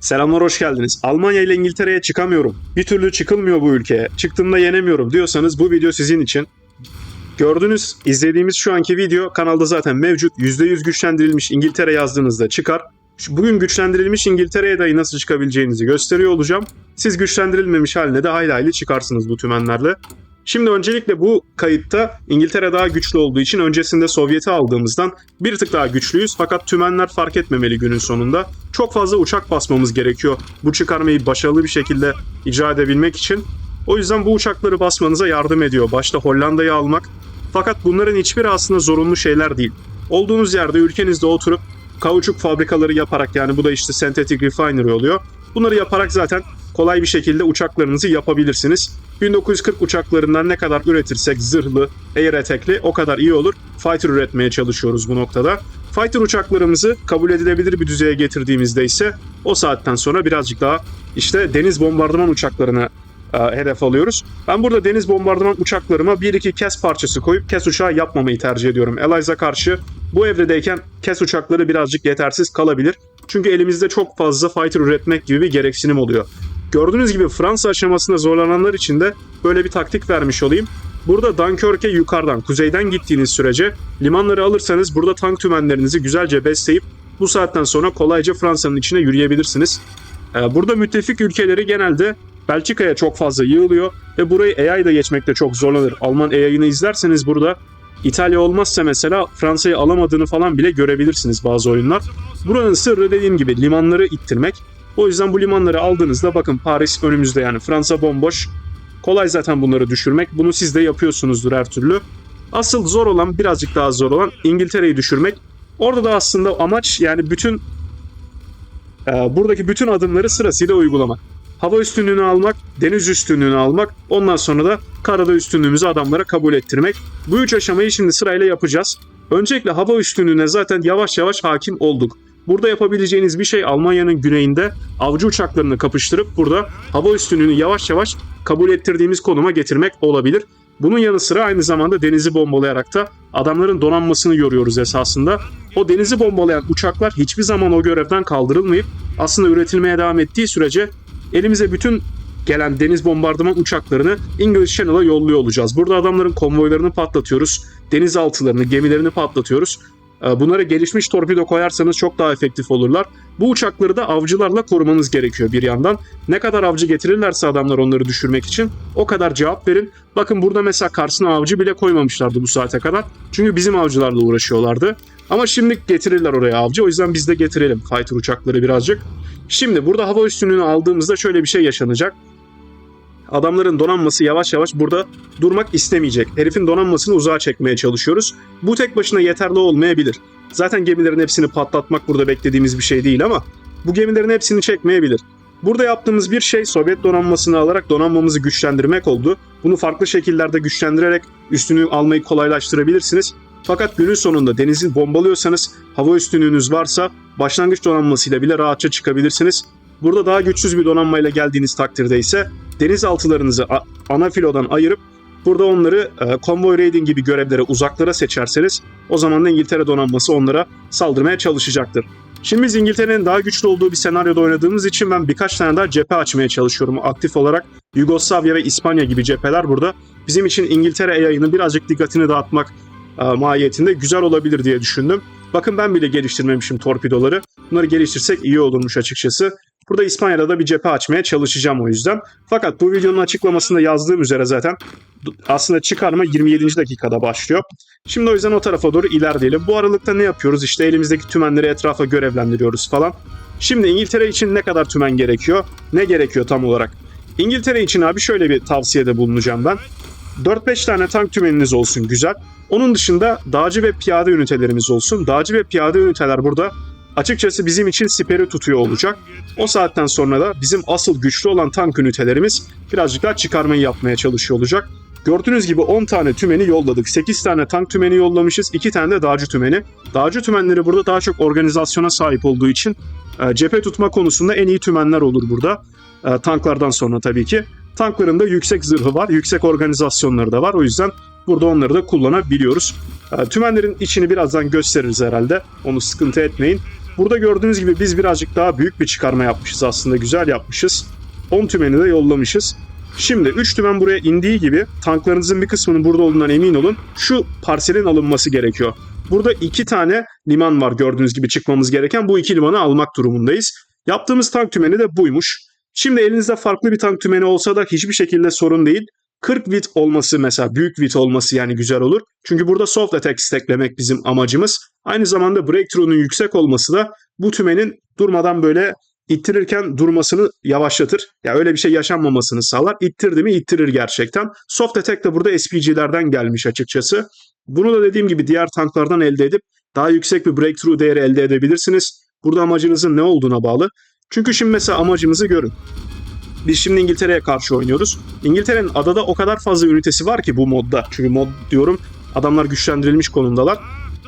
Selamlar hoş geldiniz. Almanya ile İngiltere'ye çıkamıyorum. Bir türlü çıkılmıyor bu ülkeye. Çıktığımda yenemiyorum diyorsanız bu video sizin için. Gördüğünüz, izlediğimiz şu anki video kanalda zaten mevcut. %100 güçlendirilmiş İngiltere yazdığınızda çıkar. Bugün güçlendirilmiş İngiltere'ye dahi nasıl çıkabileceğinizi gösteriyor olacağım. Siz güçlendirilmemiş haline de hayli hayli çıkarsınız bu tümenlerle. Şimdi öncelikle bu kayıtta İngiltere daha güçlü olduğu için öncesinde Sovyet'i aldığımızdan bir tık daha güçlüyüz fakat tümenler fark etmemeli günün sonunda. Çok fazla uçak basmamız gerekiyor bu çıkarmayı başarılı bir şekilde icra edebilmek için. O yüzden bu uçakları basmanıza yardım ediyor. Başta Hollanda'yı almak. Fakat bunların hiçbiri aslında zorunlu şeyler değil. Olduğunuz yerde ülkenizde oturup kauçuk fabrikaları yaparak yani bu da işte sentetik refinery oluyor. Bunları yaparak zaten kolay bir şekilde uçaklarınızı yapabilirsiniz. 1940 uçaklarından ne kadar üretirsek zırhlı, air attack'li o kadar iyi olur. Fighter üretmeye çalışıyoruz bu noktada. Fighter uçaklarımızı kabul edilebilir bir düzeye getirdiğimizde ise o saatten sonra birazcık daha işte deniz bombardıman uçaklarına e, hedef alıyoruz. Ben burada deniz bombardıman uçaklarıma bir iki kes parçası koyup kes uçağı yapmamayı tercih ediyorum. Eliza karşı bu evredeyken kes uçakları birazcık yetersiz kalabilir. Çünkü elimizde çok fazla fighter üretmek gibi bir gereksinim oluyor. Gördüğünüz gibi Fransa aşamasında zorlananlar için de böyle bir taktik vermiş olayım. Burada Dunkirk'e yukarıdan, kuzeyden gittiğiniz sürece limanları alırsanız burada tank tümenlerinizi güzelce besleyip bu saatten sonra kolayca Fransa'nın içine yürüyebilirsiniz. Ee, Burada müttefik ülkeleri genelde Belçika'ya çok fazla yığılıyor ve burayı AI ile geçmekte çok zorlanır. Alman AI'ını izlerseniz burada İtalya olmazsa mesela Fransa'yı alamadığını falan bile görebilirsiniz bazı oyunlar. Buranın sırrı dediğim gibi limanları ittirmek. O yüzden bu limanları aldığınızda bakın Paris önümüzde yani Fransa bomboş. Kolay zaten bunları düşürmek. Bunu siz de yapıyorsunuzdur her türlü. Asıl zor olan birazcık daha zor olan İngiltere'yi düşürmek. Orada da aslında amaç yani bütün e, buradaki bütün adımları sırasıyla uygulamak. Hava üstünlüğünü almak, deniz üstünlüğünü almak, ondan sonra da karada üstünlüğümüzü adamlara kabul ettirmek. Bu üç aşamayı şimdi sırayla yapacağız. Öncelikle hava üstünlüğüne zaten yavaş yavaş hakim olduk. Burada yapabileceğiniz bir şey Almanya'nın güneyinde avcı uçaklarını kapıştırıp burada hava üstünlüğünü yavaş yavaş kabul ettirdiğimiz konuma getirmek olabilir. Bunun yanı sıra aynı zamanda denizi bombalayarak da adamların donanmasını yoruyoruz esasında. O denizi bombalayan uçaklar hiçbir zaman o görevden kaldırılmayıp aslında üretilmeye devam ettiği sürece elimize bütün gelen deniz bombardıman uçaklarını English Channel'a yolluyor olacağız. Burada adamların konvoylarını patlatıyoruz, denizaltılarını, gemilerini patlatıyoruz. Ee, Bunlara gelişmiş torpido koyarsanız çok daha efektif olurlar. Bu uçakları da avcılarla korumanız gerekiyor bir yandan. Ne kadar avcı getirirlerse adamlar onları düşürmek için o kadar cevap verin. Bakın burada mesela karşısına avcı bile koymamışlardı bu saate kadar. Çünkü bizim avcılarla uğraşıyorlardı. Ama şimdi getirirler oraya avcı. O yüzden biz de getirelim fighter uçakları birazcık. Şimdi burada hava üstünlüğünü aldığımızda şöyle bir şey yaşanacak. Adamların donanması yavaş yavaş burada durmak istemeyecek. Herifin donanmasını uzağa çekmeye çalışıyoruz. Bu tek başına yeterli olmayabilir. Zaten gemilerin hepsini patlatmak burada beklediğimiz bir şey değil ama bu gemilerin hepsini çekmeyebilir. Burada yaptığımız bir şey Sovyet donanmasını alarak donanmamızı güçlendirmek oldu. Bunu farklı şekillerde güçlendirerek üstünlüğü almayı kolaylaştırabilirsiniz. Fakat günün sonunda denizi bombalıyorsanız hava üstünlüğünüz varsa başlangıç donanmasıyla bile rahatça çıkabilirsiniz. Burada daha güçsüz bir donanmayla geldiğiniz takdirde ise denizaltılarınızı ana filodan ayırıp burada onları e, convoy raiding gibi görevlere uzaklara seçerseniz o zaman da İngiltere donanması onlara saldırmaya çalışacaktır. Şimdi biz İngiltere'nin daha güçlü olduğu bir senaryoda oynadığımız için ben birkaç tane daha cephe açmaya çalışıyorum aktif olarak. Yugoslavya ve İspanya gibi cepheler burada. Bizim için İngiltere yayını birazcık dikkatini dağıtmak e, mahiyetinde güzel olabilir diye düşündüm. Bakın ben bile geliştirmemişim torpidoları. Bunları geliştirsek iyi olurmuş açıkçası. Burada İspanya'da da bir cephe açmaya çalışacağım o yüzden. Fakat bu videonun açıklamasında yazdığım üzere zaten aslında çıkarma 27. dakikada başlıyor. Şimdi o yüzden o tarafa doğru ilerleyelim. Bu aralıkta ne yapıyoruz? İşte elimizdeki tümenleri etrafa görevlendiriyoruz falan. Şimdi İngiltere için ne kadar tümen gerekiyor? Ne gerekiyor tam olarak? İngiltere için abi şöyle bir tavsiyede bulunacağım ben. 4-5 tane tank tümeniniz olsun güzel. Onun dışında dağcı ve piyade ünitelerimiz olsun. Dağcı ve piyade üniteler burada açıkçası bizim için siperi tutuyor olacak. O saatten sonra da bizim asıl güçlü olan tank ünitelerimiz birazcık daha çıkarmayı yapmaya çalışıyor olacak. Gördüğünüz gibi 10 tane tümeni yolladık. 8 tane tank tümeni yollamışız. 2 tane de dağcı tümeni. Dağcı tümenleri burada daha çok organizasyona sahip olduğu için e, cephe tutma konusunda en iyi tümenler olur burada. E, tanklardan sonra tabii ki. Tankların da yüksek zırhı var, yüksek organizasyonları da var. O yüzden burada onları da kullanabiliyoruz. E, tümenlerin içini birazdan gösteririz herhalde. Onu sıkıntı etmeyin. Burada gördüğünüz gibi biz birazcık daha büyük bir çıkarma yapmışız aslında. Güzel yapmışız. 10 tümeni de yollamışız. Şimdi 3 tümen buraya indiği gibi tanklarınızın bir kısmının burada olduğundan emin olun. Şu parselin alınması gerekiyor. Burada iki tane liman var gördüğünüz gibi çıkmamız gereken. Bu iki limanı almak durumundayız. Yaptığımız tank tümeni de buymuş. Şimdi elinizde farklı bir tank tümeni olsa da hiçbir şekilde sorun değil. 40 bit olması mesela büyük bit olması yani güzel olur. Çünkü burada soft attack stacklemek bizim amacımız. Aynı zamanda breakthrough'un yüksek olması da bu tümenin durmadan böyle ittirirken durmasını yavaşlatır. Ya öyle bir şey yaşanmamasını sağlar. İttirdi mi ittirir gerçekten. Soft attack de burada SPG'lerden gelmiş açıkçası. Bunu da dediğim gibi diğer tanklardan elde edip daha yüksek bir breakthrough değeri elde edebilirsiniz. Burada amacınızın ne olduğuna bağlı. Çünkü şimdi mesela amacımızı görün. Biz şimdi İngiltere'ye karşı oynuyoruz. İngiltere'nin adada o kadar fazla ünitesi var ki bu modda. Çünkü mod diyorum adamlar güçlendirilmiş konumdalar.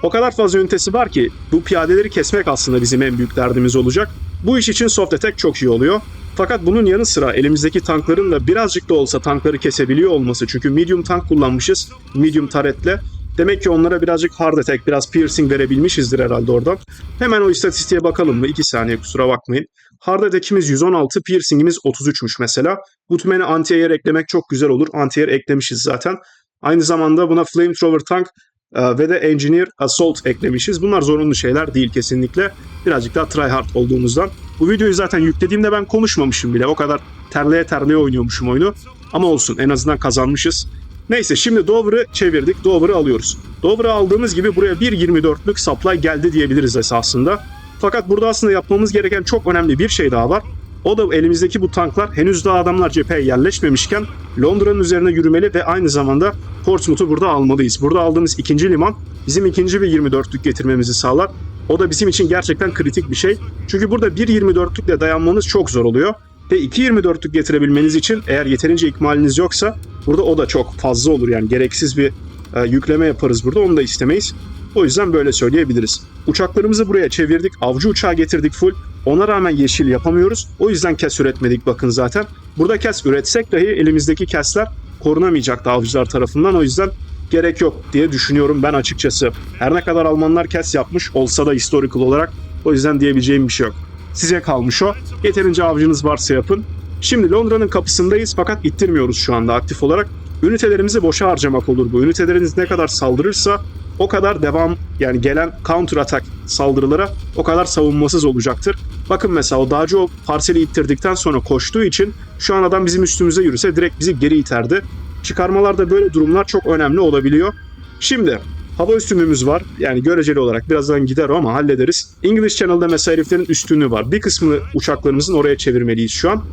O kadar fazla ünitesi var ki bu piyadeleri kesmek aslında bizim en büyük derdimiz olacak. Bu iş için soft attack çok iyi oluyor. Fakat bunun yanı sıra elimizdeki tankların da birazcık da olsa tankları kesebiliyor olması. Çünkü medium tank kullanmışız. Medium taretle. Demek ki onlara birazcık hard attack, biraz piercing verebilmişizdir herhalde oradan. Hemen o istatistiğe bakalım mı? 2 saniye kusura bakmayın. Hard attack'imiz 116, piercing'imiz 33'müş mesela. Bu tümeni anti-air eklemek çok güzel olur. Anti-air eklemişiz zaten. Aynı zamanda buna flamethrower tank e, ve de engineer assault eklemişiz. Bunlar zorunlu şeyler değil kesinlikle. Birazcık daha tryhard olduğumuzdan. Bu videoyu zaten yüklediğimde ben konuşmamışım bile. O kadar terleye terleye oynuyormuşum oyunu. Ama olsun en azından kazanmışız. Neyse şimdi Dover'ı çevirdik. Dover'ı alıyoruz. Dover'ı aldığımız gibi buraya 1.24'lük supply geldi diyebiliriz esasında. Fakat burada aslında yapmamız gereken çok önemli bir şey daha var. O da elimizdeki bu tanklar henüz daha adamlar cepheye yerleşmemişken Londra'nın üzerine yürümeli ve aynı zamanda Portsmouth'u burada almalıyız. Burada aldığımız ikinci liman bizim ikinci bir 24'lük getirmemizi sağlar. O da bizim için gerçekten kritik bir şey. Çünkü burada 1.24'lükle dayanmanız çok zor oluyor. Ve 2.24'lük getirebilmeniz için eğer yeterince ikmaliniz yoksa burada o da çok fazla olur. Yani gereksiz bir e, yükleme yaparız burada onu da istemeyiz. O yüzden böyle söyleyebiliriz. Uçaklarımızı buraya çevirdik. Avcı uçağı getirdik full. Ona rağmen yeşil yapamıyoruz. O yüzden kes üretmedik bakın zaten. Burada kes üretsek dahi elimizdeki kesler korunamayacaktı avcılar tarafından. O yüzden gerek yok diye düşünüyorum ben açıkçası. Her ne kadar Almanlar kes yapmış olsa da historical olarak o yüzden diyebileceğim bir şey yok. Size kalmış o. Yeterince avcınız varsa yapın. Şimdi Londra'nın kapısındayız fakat ittirmiyoruz şu anda aktif olarak. Ünitelerimizi boşa harcamak olur bu. Üniteleriniz ne kadar saldırırsa o kadar devam yani gelen counter attack saldırılara o kadar savunmasız olacaktır. Bakın mesela o dağcı o parseli ittirdikten sonra koştuğu için şu an adam bizim üstümüze yürüse direkt bizi geri iterdi. Çıkarmalarda böyle durumlar çok önemli olabiliyor. Şimdi hava üstünlüğümüz var. Yani göreceli olarak birazdan gider o ama hallederiz. English Channel'da mesela heriflerin üstünlüğü var. Bir kısmını uçaklarımızın oraya çevirmeliyiz şu an.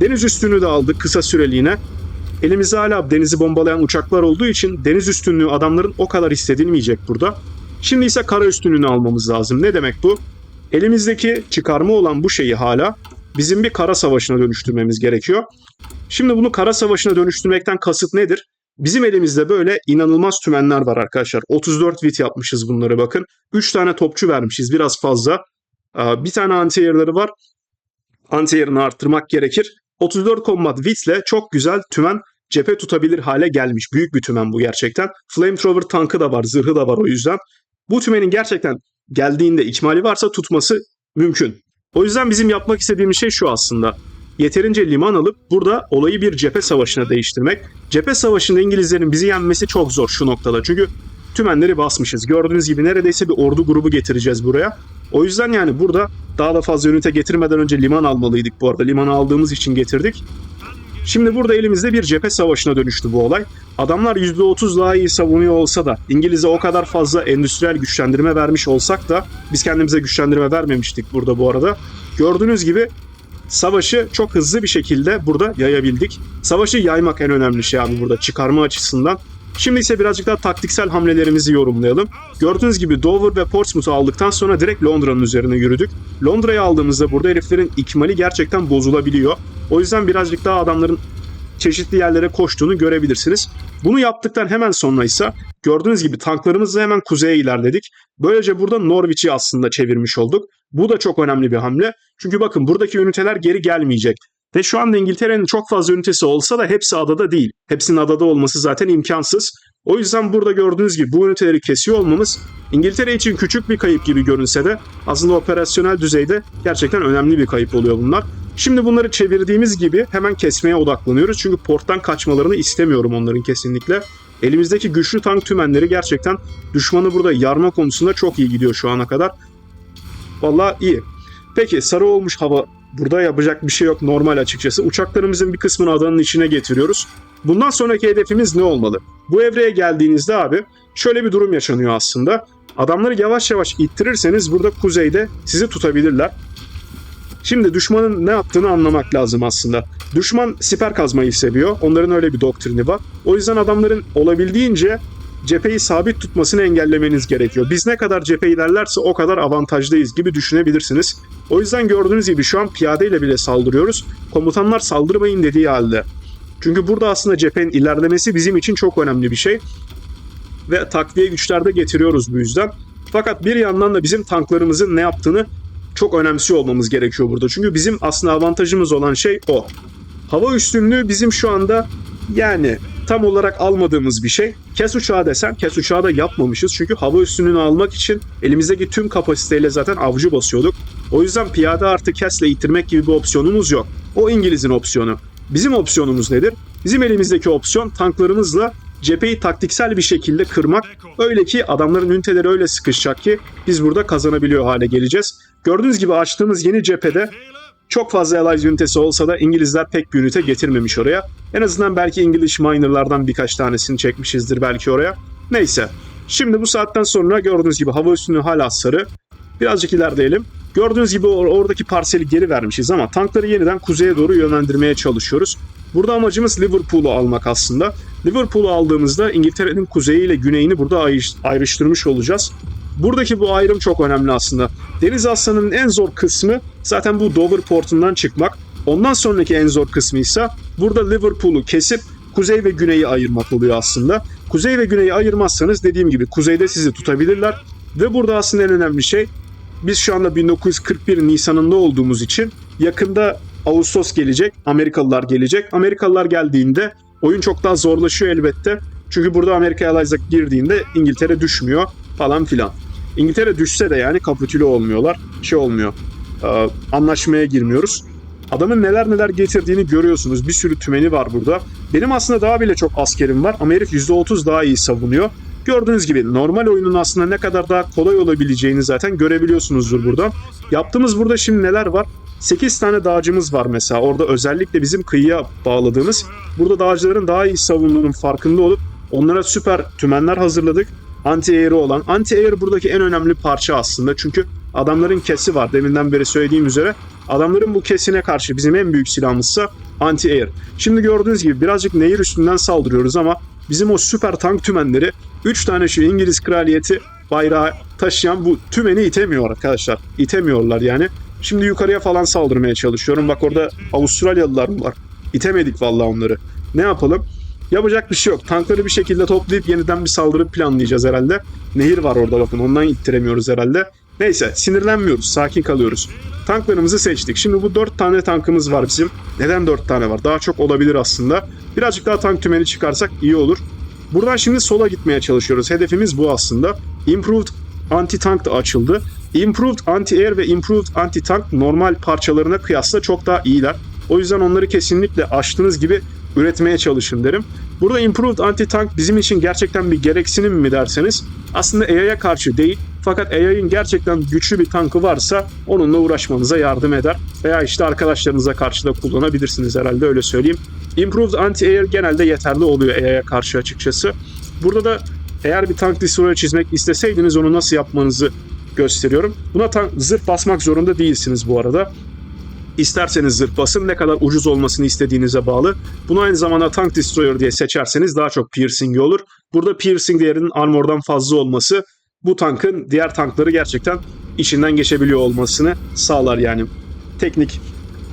Deniz üstünlüğü de aldık kısa süreliğine. Elimizde hala denizi bombalayan uçaklar olduğu için deniz üstünlüğü adamların o kadar hissedilmeyecek burada. Şimdi ise kara üstünlüğünü almamız lazım. Ne demek bu? Elimizdeki çıkarma olan bu şeyi hala bizim bir kara savaşına dönüştürmemiz gerekiyor. Şimdi bunu kara savaşına dönüştürmekten kasıt nedir? Bizim elimizde böyle inanılmaz tümenler var arkadaşlar. 34 bit yapmışız bunları bakın. 3 tane topçu vermişiz biraz fazla. Bir tane anti-air'ları var. Anti-air'ını arttırmak gerekir. 34 combat witle çok güzel tümen cephe tutabilir hale gelmiş. Büyük bir tümen bu gerçekten. Flamethrower tankı da var, zırhı da var o yüzden. Bu tümenin gerçekten geldiğinde ikmali varsa tutması mümkün. O yüzden bizim yapmak istediğimiz şey şu aslında. Yeterince liman alıp burada olayı bir cephe savaşına değiştirmek. Cephe savaşında İngilizlerin bizi yenmesi çok zor şu noktada. Çünkü tümenleri basmışız. Gördüğünüz gibi neredeyse bir ordu grubu getireceğiz buraya. O yüzden yani burada daha da fazla ünite getirmeden önce liman almalıydık bu arada. Limanı aldığımız için getirdik. Şimdi burada elimizde bir cephe savaşına dönüştü bu olay. Adamlar %30 daha iyi savunuyor olsa da İngiliz'e o kadar fazla endüstriyel güçlendirme vermiş olsak da biz kendimize güçlendirme vermemiştik burada bu arada. Gördüğünüz gibi savaşı çok hızlı bir şekilde burada yayabildik. Savaşı yaymak en önemli şey abi burada çıkarma açısından. Şimdi ise birazcık daha taktiksel hamlelerimizi yorumlayalım. Gördüğünüz gibi Dover ve Portsmouth'u aldıktan sonra direkt Londra'nın üzerine yürüdük. Londra'yı aldığımızda burada heriflerin ikmali gerçekten bozulabiliyor. O yüzden birazcık daha adamların çeşitli yerlere koştuğunu görebilirsiniz. Bunu yaptıktan hemen sonra ise gördüğünüz gibi tanklarımızla hemen kuzeye ilerledik. Böylece burada Norwich'i aslında çevirmiş olduk. Bu da çok önemli bir hamle. Çünkü bakın buradaki üniteler geri gelmeyecek. Ve şu anda İngiltere'nin çok fazla ünitesi olsa da hepsi adada değil. Hepsinin adada olması zaten imkansız. O yüzden burada gördüğünüz gibi bu üniteleri kesiyor olmamız İngiltere için küçük bir kayıp gibi görünse de aslında operasyonel düzeyde gerçekten önemli bir kayıp oluyor bunlar. Şimdi bunları çevirdiğimiz gibi hemen kesmeye odaklanıyoruz. Çünkü porttan kaçmalarını istemiyorum onların kesinlikle. Elimizdeki güçlü tank tümenleri gerçekten düşmanı burada yarma konusunda çok iyi gidiyor şu ana kadar. Vallahi iyi. Peki sarı olmuş hava burada yapacak bir şey yok normal açıkçası. Uçaklarımızın bir kısmını adanın içine getiriyoruz. Bundan sonraki hedefimiz ne olmalı? Bu evreye geldiğinizde abi şöyle bir durum yaşanıyor aslında. Adamları yavaş yavaş ittirirseniz burada kuzeyde sizi tutabilirler. Şimdi düşmanın ne yaptığını anlamak lazım aslında. Düşman siper kazmayı seviyor. Onların öyle bir doktrini var. O yüzden adamların olabildiğince cepheyi sabit tutmasını engellemeniz gerekiyor. Biz ne kadar cephe ilerlerse o kadar avantajlıyız gibi düşünebilirsiniz. O yüzden gördüğünüz gibi şu an piyadeyle bile saldırıyoruz. Komutanlar saldırmayın dediği halde. Çünkü burada aslında cephenin ilerlemesi bizim için çok önemli bir şey. Ve takviye güçlerde getiriyoruz bu yüzden. Fakat bir yandan da bizim tanklarımızın ne yaptığını çok önemsiyor olmamız gerekiyor burada. Çünkü bizim aslında avantajımız olan şey o. Hava üstünlüğü bizim şu anda yani tam olarak almadığımız bir şey. Kes uçağı desem kes uçağı da yapmamışız. Çünkü hava üstünlüğünü almak için elimizdeki tüm kapasiteyle zaten avcı basıyorduk. O yüzden piyade artı kesle itirmek gibi bir opsiyonumuz yok. O İngiliz'in opsiyonu. Bizim opsiyonumuz nedir? Bizim elimizdeki opsiyon tanklarımızla cepheyi taktiksel bir şekilde kırmak. Öyle ki adamların üniteleri öyle sıkışacak ki biz burada kazanabiliyor hale geleceğiz. Gördüğünüz gibi açtığımız yeni cephede çok fazla Allies ünitesi olsa da İngilizler pek bir ünite getirmemiş oraya. En azından belki İngiliz minerlardan birkaç tanesini çekmişizdir belki oraya. Neyse. Şimdi bu saatten sonra gördüğünüz gibi hava üstünlüğü hala sarı. Birazcık ilerleyelim. Gördüğünüz gibi or- oradaki parseli geri vermişiz ama tankları yeniden kuzeye doğru yönlendirmeye çalışıyoruz. Burada amacımız Liverpool'u almak aslında. Liverpool'u aldığımızda İngiltere'nin kuzeyi ile güneyini burada ayrış- ayrıştırmış olacağız. Buradaki bu ayrım çok önemli aslında. Deniz Aslanı'nın en zor kısmı zaten bu Dover portundan çıkmak. Ondan sonraki en zor kısmı ise burada Liverpool'u kesip kuzey ve güneyi ayırmak oluyor aslında. Kuzey ve güneyi ayırmazsanız dediğim gibi kuzeyde sizi tutabilirler. Ve burada aslında en önemli şey biz şu anda 1941 Nisan'ında olduğumuz için yakında Ağustos gelecek, Amerikalılar gelecek. Amerikalılar geldiğinde oyun çok daha zorlaşıyor elbette. Çünkü burada Amerika Allies'a girdiğinde İngiltere düşmüyor falan filan. İngiltere düşse de yani kapitüle olmuyorlar. Şey olmuyor. e, anlaşmaya girmiyoruz. Adamın neler neler getirdiğini görüyorsunuz. Bir sürü tümeni var burada. Benim aslında daha bile çok askerim var ama herif %30 daha iyi savunuyor. Gördüğünüz gibi normal oyunun aslında ne kadar daha kolay olabileceğini zaten görebiliyorsunuzdur buradan. Yaptığımız burada şimdi neler var? 8 tane dağcımız var mesela. Orada özellikle bizim kıyıya bağladığımız. Burada dağcıların daha iyi savunduğunun farkında olup onlara süper tümenler hazırladık. Anti-air'i olan. Anti-air buradaki en önemli parça aslında. Çünkü adamların kesi var. Deminden beri söylediğim üzere. Adamların bu kesine karşı bizim en büyük silahımızsa anti-air. Şimdi gördüğünüz gibi birazcık nehir üstünden saldırıyoruz ama bizim o süper tank tümenleri 3 tane şu İngiliz kraliyeti bayrağı taşıyan bu tümeni itemiyor arkadaşlar. İtemiyorlar yani. Şimdi yukarıya falan saldırmaya çalışıyorum. Bak orada Avustralyalılar var. İtemedik vallahi onları. Ne yapalım? Yapacak bir şey yok. Tankları bir şekilde toplayıp yeniden bir saldırı planlayacağız herhalde. Nehir var orada bakın. Ondan ittiremiyoruz herhalde. Neyse sinirlenmiyoruz. Sakin kalıyoruz. Tanklarımızı seçtik. Şimdi bu 4 tane tankımız var bizim. Neden 4 tane var? Daha çok olabilir aslında. Birazcık daha tank tümeni çıkarsak iyi olur. Buradan şimdi sola gitmeye çalışıyoruz. Hedefimiz bu aslında. Improved Anti-Tank da açıldı. Improved Anti-Air ve Improved Anti-Tank normal parçalarına kıyasla çok daha iyiler. O yüzden onları kesinlikle açtığınız gibi üretmeye çalışın derim. Burada Improved Anti-Tank bizim için gerçekten bir gereksinim mi derseniz aslında AI'ya karşı değil fakat AI'nin gerçekten güçlü bir tankı varsa onunla uğraşmanıza yardım eder. Veya işte arkadaşlarınıza karşı da kullanabilirsiniz herhalde öyle söyleyeyim. Improved Anti-Air genelde yeterli oluyor AI'ya karşı açıkçası. Burada da eğer bir tank destroyer çizmek isteseydiniz onu nasıl yapmanızı gösteriyorum. Buna tank zırh basmak zorunda değilsiniz bu arada. İsterseniz zırh basın ne kadar ucuz olmasını istediğinize bağlı. Bunu aynı zamanda tank destroyer diye seçerseniz daha çok piercing olur. Burada piercing değerinin armordan fazla olması bu tankın diğer tankları gerçekten içinden geçebiliyor olmasını sağlar yani. Teknik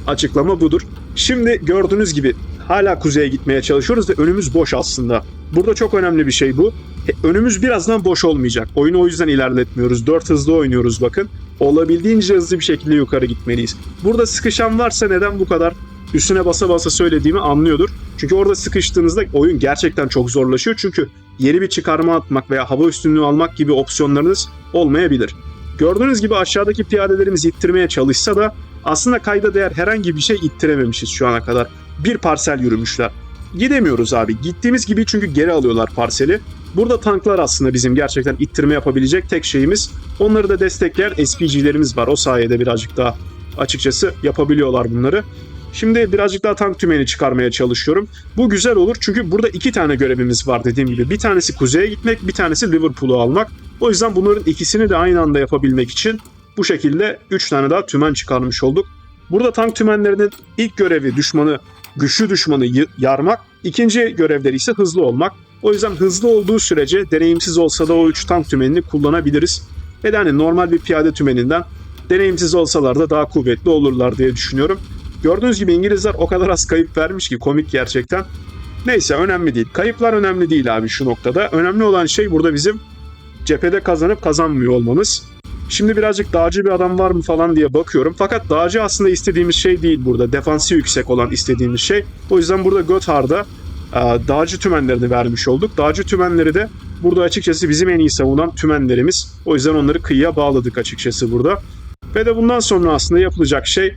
açıklama budur. Şimdi gördüğünüz gibi hala kuzeye gitmeye çalışıyoruz ve önümüz boş aslında. Burada çok önemli bir şey bu. E, önümüz birazdan boş olmayacak. Oyunu o yüzden ilerletmiyoruz. 4 hızlı oynuyoruz bakın. Olabildiğince hızlı bir şekilde yukarı gitmeliyiz. Burada sıkışan varsa neden bu kadar üstüne basa basa söylediğimi anlıyordur. Çünkü orada sıkıştığınızda oyun gerçekten çok zorlaşıyor. Çünkü yeni bir çıkarma atmak veya hava üstünlüğü almak gibi opsiyonlarınız olmayabilir. Gördüğünüz gibi aşağıdaki piyadelerimiz ittirmeye çalışsa da aslında kayda değer herhangi bir şey ittirememişiz şu ana kadar. Bir parsel yürümüşler. Gidemiyoruz abi. Gittiğimiz gibi çünkü geri alıyorlar parseli. Burada tanklar aslında bizim gerçekten ittirme yapabilecek tek şeyimiz. Onları da destekleyen SPG'lerimiz var. O sayede birazcık daha açıkçası yapabiliyorlar bunları. Şimdi birazcık daha tank tümeni çıkarmaya çalışıyorum. Bu güzel olur çünkü burada iki tane görevimiz var dediğim gibi. Bir tanesi kuzeye gitmek, bir tanesi Liverpool'u almak. O yüzden bunların ikisini de aynı anda yapabilmek için bu şekilde 3 tane daha tümen çıkarmış olduk. Burada tank tümenlerinin ilk görevi düşmanı, güçlü düşmanı yarmak. ikinci görevleri ise hızlı olmak. O yüzden hızlı olduğu sürece deneyimsiz olsa da o 3 tank tümenini kullanabiliriz. Ve de hani normal bir piyade tümeninden deneyimsiz olsalar da daha kuvvetli olurlar diye düşünüyorum. Gördüğünüz gibi İngilizler o kadar az kayıp vermiş ki komik gerçekten. Neyse önemli değil. Kayıplar önemli değil abi şu noktada. Önemli olan şey burada bizim cephede kazanıp kazanmıyor olmamız. Şimdi birazcık dağcı bir adam var mı falan diye bakıyorum. Fakat dağcı aslında istediğimiz şey değil burada. Defansı yüksek olan istediğimiz şey. O yüzden burada Gotthard'a e, dağcı tümenlerini vermiş olduk. Dağcı tümenleri de burada açıkçası bizim en iyi savunan tümenlerimiz. O yüzden onları kıyıya bağladık açıkçası burada. Ve de bundan sonra aslında yapılacak şey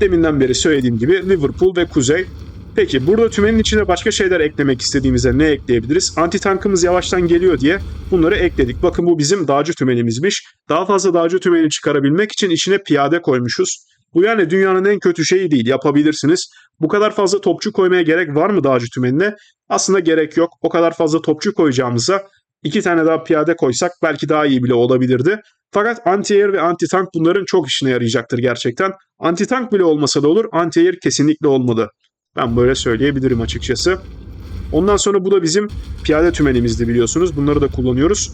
deminden beri söylediğim gibi Liverpool ve Kuzey. Peki burada tümenin içine başka şeyler eklemek istediğimizde ne ekleyebiliriz? Anti tankımız yavaştan geliyor diye bunları ekledik. Bakın bu bizim dağcı tümenimizmiş. Daha fazla dağcı tümeni çıkarabilmek için içine piyade koymuşuz. Bu yani dünyanın en kötü şeyi değil. Yapabilirsiniz. Bu kadar fazla topçu koymaya gerek var mı dağcı tümenine? Aslında gerek yok. O kadar fazla topçu koyacağımıza iki tane daha piyade koysak belki daha iyi bile olabilirdi. Fakat anti-air ve anti-tank bunların çok işine yarayacaktır gerçekten. Anti-tank bile olmasa da olur, anti-air kesinlikle olmalı. Ben böyle söyleyebilirim açıkçası. Ondan sonra bu da bizim piyade tümenimizdi biliyorsunuz. Bunları da kullanıyoruz.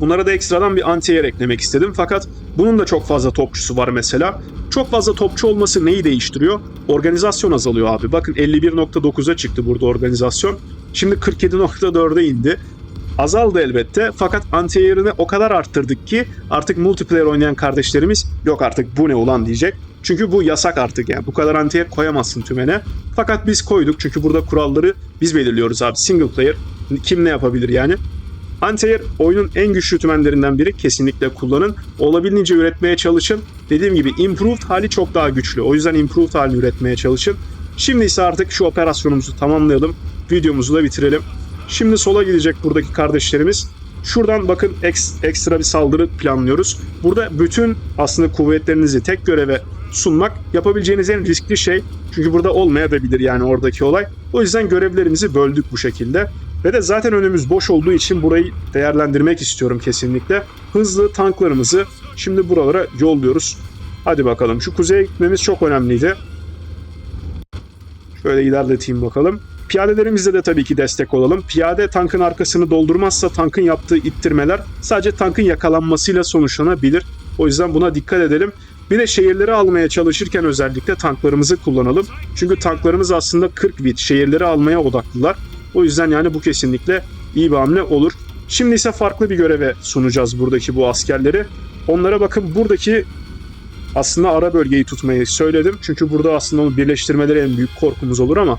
Bunlara da ekstradan bir anti-air eklemek istedim. Fakat bunun da çok fazla topçusu var mesela. Çok fazla topçu olması neyi değiştiriyor? Organizasyon azalıyor abi. Bakın 51.9'a çıktı burada organizasyon. Şimdi 47.4'e indi. Azaldı elbette fakat anti-air'ını o kadar arttırdık ki artık multiplayer oynayan kardeşlerimiz yok artık bu ne ulan diyecek. Çünkü bu yasak artık yani bu kadar anti-air koyamazsın tümene. Fakat biz koyduk çünkü burada kuralları biz belirliyoruz abi single player kim ne yapabilir yani. Anti-air oyunun en güçlü tümenlerinden biri kesinlikle kullanın. Olabildiğince üretmeye çalışın. Dediğim gibi improved hali çok daha güçlü. O yüzden improved halini üretmeye çalışın. Şimdi ise artık şu operasyonumuzu tamamlayalım. Videomuzu da bitirelim. Şimdi sola gidecek buradaki kardeşlerimiz. Şuradan bakın eks- ekstra bir saldırı planlıyoruz. Burada bütün aslında kuvvetlerinizi tek göreve sunmak yapabileceğiniz en riskli şey. Çünkü burada olmayabilir yani oradaki olay. O yüzden görevlerimizi böldük bu şekilde. Ve de zaten önümüz boş olduğu için burayı değerlendirmek istiyorum kesinlikle. Hızlı tanklarımızı şimdi buralara yolluyoruz. Hadi bakalım şu kuzeye gitmemiz çok önemliydi. Şöyle ilerleteyim bakalım. Piyadelerimizle de tabii ki destek olalım. Piyade tankın arkasını doldurmazsa tankın yaptığı ittirmeler sadece tankın yakalanmasıyla sonuçlanabilir. O yüzden buna dikkat edelim. Bir de şehirleri almaya çalışırken özellikle tanklarımızı kullanalım. Çünkü tanklarımız aslında 40 bit şehirleri almaya odaklılar. O yüzden yani bu kesinlikle iyi bir hamle olur. Şimdi ise farklı bir göreve sunacağız buradaki bu askerleri. Onlara bakın buradaki aslında ara bölgeyi tutmayı söyledim. Çünkü burada aslında onu birleştirmeleri en büyük korkumuz olur ama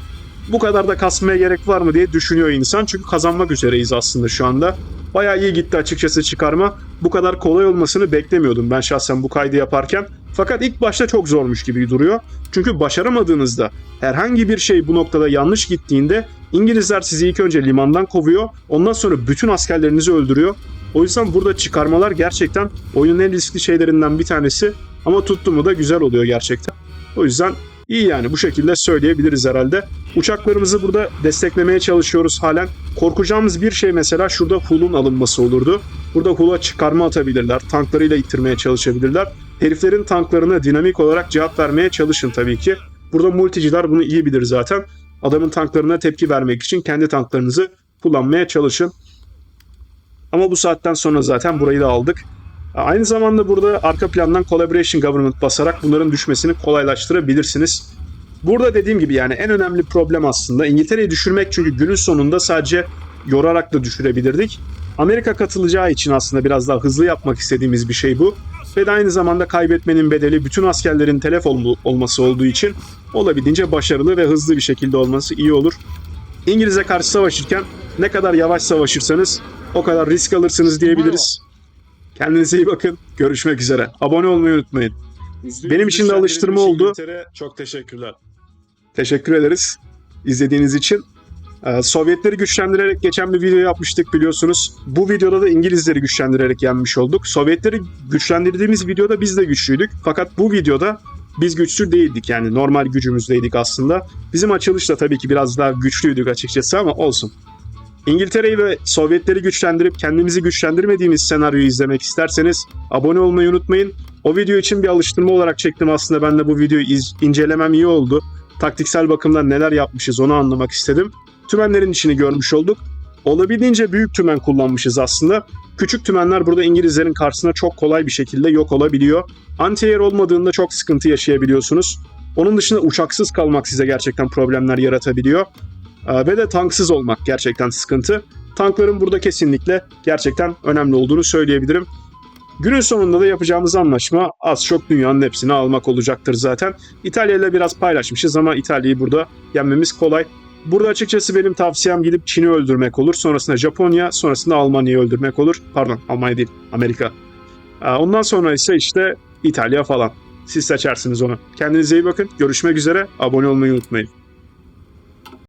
bu kadar da kasmaya gerek var mı diye düşünüyor insan. Çünkü kazanmak üzereyiz aslında şu anda. Bayağı iyi gitti açıkçası çıkarma. Bu kadar kolay olmasını beklemiyordum ben şahsen bu kaydı yaparken. Fakat ilk başta çok zormuş gibi duruyor. Çünkü başaramadığınızda herhangi bir şey bu noktada yanlış gittiğinde İngilizler sizi ilk önce limandan kovuyor. Ondan sonra bütün askerlerinizi öldürüyor. O yüzden burada çıkarmalar gerçekten oyunun en riskli şeylerinden bir tanesi. Ama tuttu mu da güzel oluyor gerçekten. O yüzden iyi yani bu şekilde söyleyebiliriz herhalde. Uçaklarımızı burada desteklemeye çalışıyoruz halen. Korkacağımız bir şey mesela şurada Hul'un alınması olurdu. Burada Hul'a çıkarma atabilirler. Tanklarıyla ittirmeye çalışabilirler. Heriflerin tanklarına dinamik olarak cevap vermeye çalışın tabii ki. Burada multiciler bunu iyi bilir zaten. Adamın tanklarına tepki vermek için kendi tanklarınızı kullanmaya çalışın. Ama bu saatten sonra zaten burayı da aldık. Aynı zamanda burada arka plandan Collaboration Government basarak bunların düşmesini kolaylaştırabilirsiniz. Burada dediğim gibi yani en önemli problem aslında İngiltere'yi düşürmek çünkü günün sonunda sadece yorarak da düşürebilirdik. Amerika katılacağı için aslında biraz daha hızlı yapmak istediğimiz bir şey bu. ve de aynı zamanda kaybetmenin bedeli bütün askerlerin telef ol- olması olduğu için olabildiğince başarılı ve hızlı bir şekilde olması iyi olur. İngiliz'e karşı savaşırken ne kadar yavaş savaşırsanız o kadar risk alırsınız diyebiliriz. Kendinize iyi bakın. Görüşmek üzere. Abone olmayı unutmayın. Benim için de alıştırma oldu. Çok teşekkürler. Teşekkür ederiz izlediğiniz için. Ee, Sovyetleri güçlendirerek geçen bir video yapmıştık biliyorsunuz. Bu videoda da İngilizleri güçlendirerek yenmiş olduk. Sovyetleri güçlendirdiğimiz videoda biz de güçlüydük. Fakat bu videoda biz güçlü değildik yani normal gücümüzdeydik aslında. Bizim açılışta tabii ki biraz daha güçlüydük açıkçası ama olsun. İngiltere'yi ve Sovyetleri güçlendirip kendimizi güçlendirmediğimiz senaryoyu izlemek isterseniz abone olmayı unutmayın. O video için bir alıştırma olarak çektim aslında ben de bu videoyu iz- incelemem iyi oldu. Taktiksel bakımdan neler yapmışız onu anlamak istedim. Tümenlerin içini görmüş olduk. Olabildiğince büyük tümen kullanmışız aslında. Küçük tümenler burada İngilizlerin karşısına çok kolay bir şekilde yok olabiliyor. Anti-air olmadığında çok sıkıntı yaşayabiliyorsunuz. Onun dışında uçaksız kalmak size gerçekten problemler yaratabiliyor. Ee, Ve de tanksız olmak gerçekten sıkıntı. Tankların burada kesinlikle gerçekten önemli olduğunu söyleyebilirim. Günün sonunda da yapacağımız anlaşma az çok dünyanın hepsini almak olacaktır zaten. İtalya ile biraz paylaşmışız ama İtalya'yı burada yenmemiz kolay. Burada açıkçası benim tavsiyem gidip Çin'i öldürmek olur. Sonrasında Japonya, sonrasında Almanya'yı öldürmek olur. Pardon Almanya değil, Amerika. Ee, Ondan sonra ise işte İtalya falan. Siz seçersiniz onu. Kendinize iyi bakın. Görüşmek üzere. Abone olmayı unutmayın.